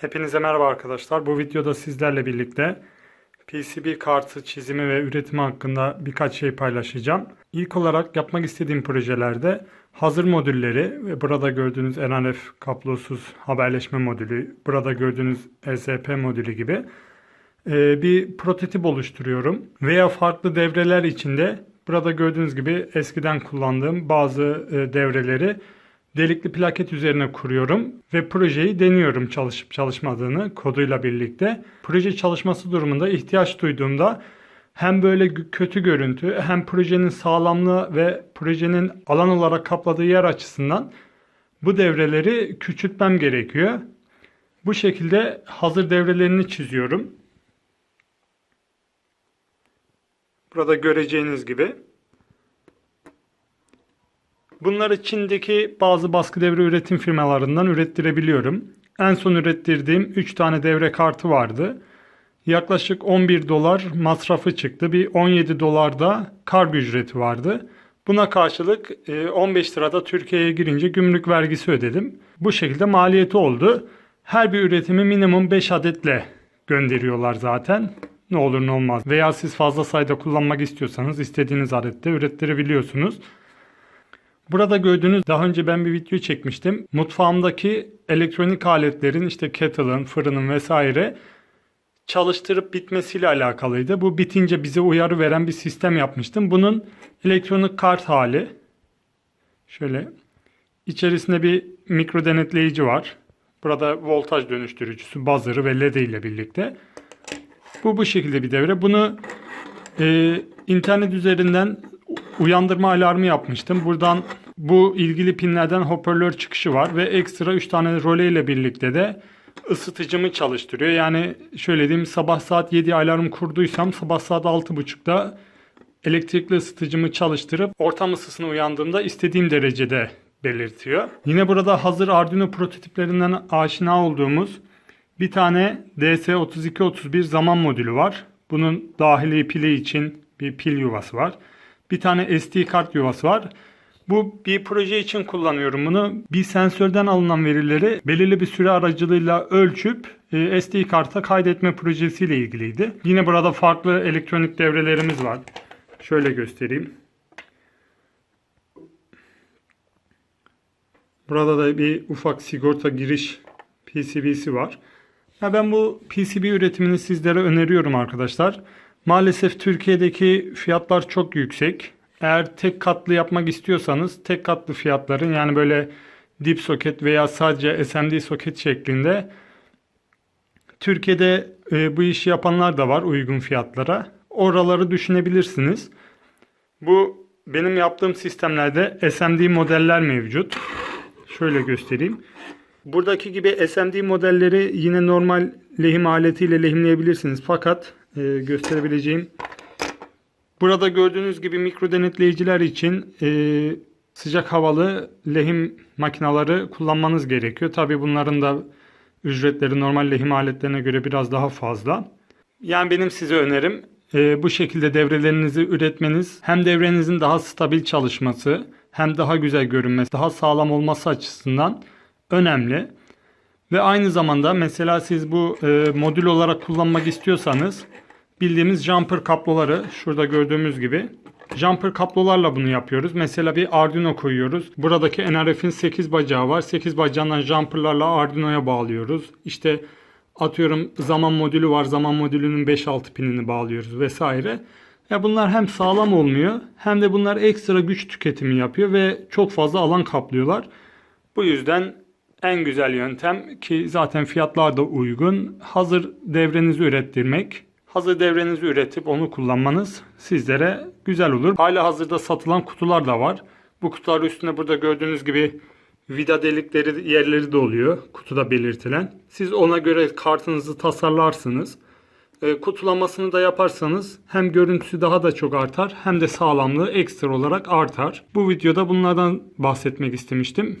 Hepinize merhaba arkadaşlar. Bu videoda sizlerle birlikte PCB kartı çizimi ve üretimi hakkında birkaç şey paylaşacağım. İlk olarak yapmak istediğim projelerde hazır modülleri ve burada gördüğünüz NRF kablosuz haberleşme modülü, burada gördüğünüz ESP modülü gibi e, bir prototip oluşturuyorum. Veya farklı devreler içinde burada gördüğünüz gibi eskiden kullandığım bazı e, devreleri delikli plaket üzerine kuruyorum ve projeyi deniyorum çalışıp çalışmadığını koduyla birlikte. Proje çalışması durumunda ihtiyaç duyduğumda hem böyle kötü görüntü hem projenin sağlamlığı ve projenin alan olarak kapladığı yer açısından bu devreleri küçültmem gerekiyor. Bu şekilde hazır devrelerini çiziyorum. Burada göreceğiniz gibi. Bunları Çin'deki bazı baskı devre üretim firmalarından ürettirebiliyorum. En son ürettirdiğim 3 tane devre kartı vardı. Yaklaşık 11 dolar masrafı çıktı. Bir 17 dolar da kargo ücreti vardı. Buna karşılık e, 15 lirada Türkiye'ye girince gümrük vergisi ödedim. Bu şekilde maliyeti oldu. Her bir üretimi minimum 5 adetle gönderiyorlar zaten. Ne olur ne olmaz. Veya siz fazla sayıda kullanmak istiyorsanız istediğiniz adette ürettirebiliyorsunuz. Burada gördüğünüz daha önce ben bir video çekmiştim. Mutfağımdaki elektronik aletlerin işte kettle'ın, fırının vesaire çalıştırıp bitmesiyle alakalıydı. Bu bitince bize uyarı veren bir sistem yapmıştım. Bunun elektronik kart hali. Şöyle içerisinde bir mikro denetleyici var. Burada voltaj dönüştürücüsü, buzzer'ı ve led ile birlikte. Bu bu şekilde bir devre. Bunu e, internet üzerinden uyandırma alarmı yapmıştım. Buradan bu ilgili pinlerden hoparlör çıkışı var ve ekstra 3 tane role ile birlikte de ısıtıcımı çalıştırıyor. Yani şöyle diyeyim sabah saat 7 alarm kurduysam sabah saat 6.30'da elektrikli ısıtıcımı çalıştırıp ortam ısısına uyandığımda istediğim derecede belirtiyor. Yine burada hazır Arduino prototiplerinden aşina olduğumuz bir tane DS3231 zaman modülü var. Bunun dahili pili için bir pil yuvası var. Bir tane SD kart yuvası var. Bu bir proje için kullanıyorum bunu. Bir sensörden alınan verileri belirli bir süre aracılığıyla ölçüp e, SD karta kaydetme projesiyle ilgiliydi. Yine burada farklı elektronik devrelerimiz var. Şöyle göstereyim. Burada da bir ufak sigorta giriş PCB'si var. Ya ben bu PCB üretimini sizlere öneriyorum arkadaşlar. Maalesef Türkiye'deki fiyatlar çok yüksek. Eğer tek katlı yapmak istiyorsanız tek katlı fiyatların yani böyle dip soket veya sadece SMD soket şeklinde Türkiye'de e, bu işi yapanlar da var uygun fiyatlara. Oraları düşünebilirsiniz. Bu benim yaptığım sistemlerde SMD modeller mevcut. Şöyle göstereyim. Buradaki gibi SMD modelleri yine normal lehim aletiyle lehimleyebilirsiniz. Fakat e, gösterebileceğim burada gördüğünüz gibi mikro denetleyiciler için e, sıcak havalı lehim makinaları kullanmanız gerekiyor. Tabi bunların da ücretleri normal lehim aletlerine göre biraz daha fazla. Yani benim size önerim e, bu şekilde devrelerinizi üretmeniz hem devrenizin daha stabil çalışması hem daha güzel görünmesi, daha sağlam olması açısından önemli. Ve aynı zamanda mesela siz bu e, modül olarak kullanmak istiyorsanız bildiğimiz jumper kabloları şurada gördüğümüz gibi jumper kablolarla bunu yapıyoruz. Mesela bir Arduino koyuyoruz. Buradaki NRF'in 8 bacağı var. 8 bacağından jumperlarla Arduino'ya bağlıyoruz. İşte atıyorum zaman modülü var. Zaman modülünün 5-6 pinini bağlıyoruz vesaire. Ya bunlar hem sağlam olmuyor hem de bunlar ekstra güç tüketimi yapıyor ve çok fazla alan kaplıyorlar. Bu yüzden en güzel yöntem ki zaten fiyatlar da uygun. Hazır devrenizi ürettirmek. Hazır devrenizi üretip onu kullanmanız sizlere güzel olur. Hala hazırda satılan kutular da var. Bu kutular üstünde burada gördüğünüz gibi vida delikleri yerleri de oluyor. Kutuda belirtilen. Siz ona göre kartınızı tasarlarsınız. E, kutulamasını da yaparsanız hem görüntüsü daha da çok artar hem de sağlamlığı ekstra olarak artar. Bu videoda bunlardan bahsetmek istemiştim.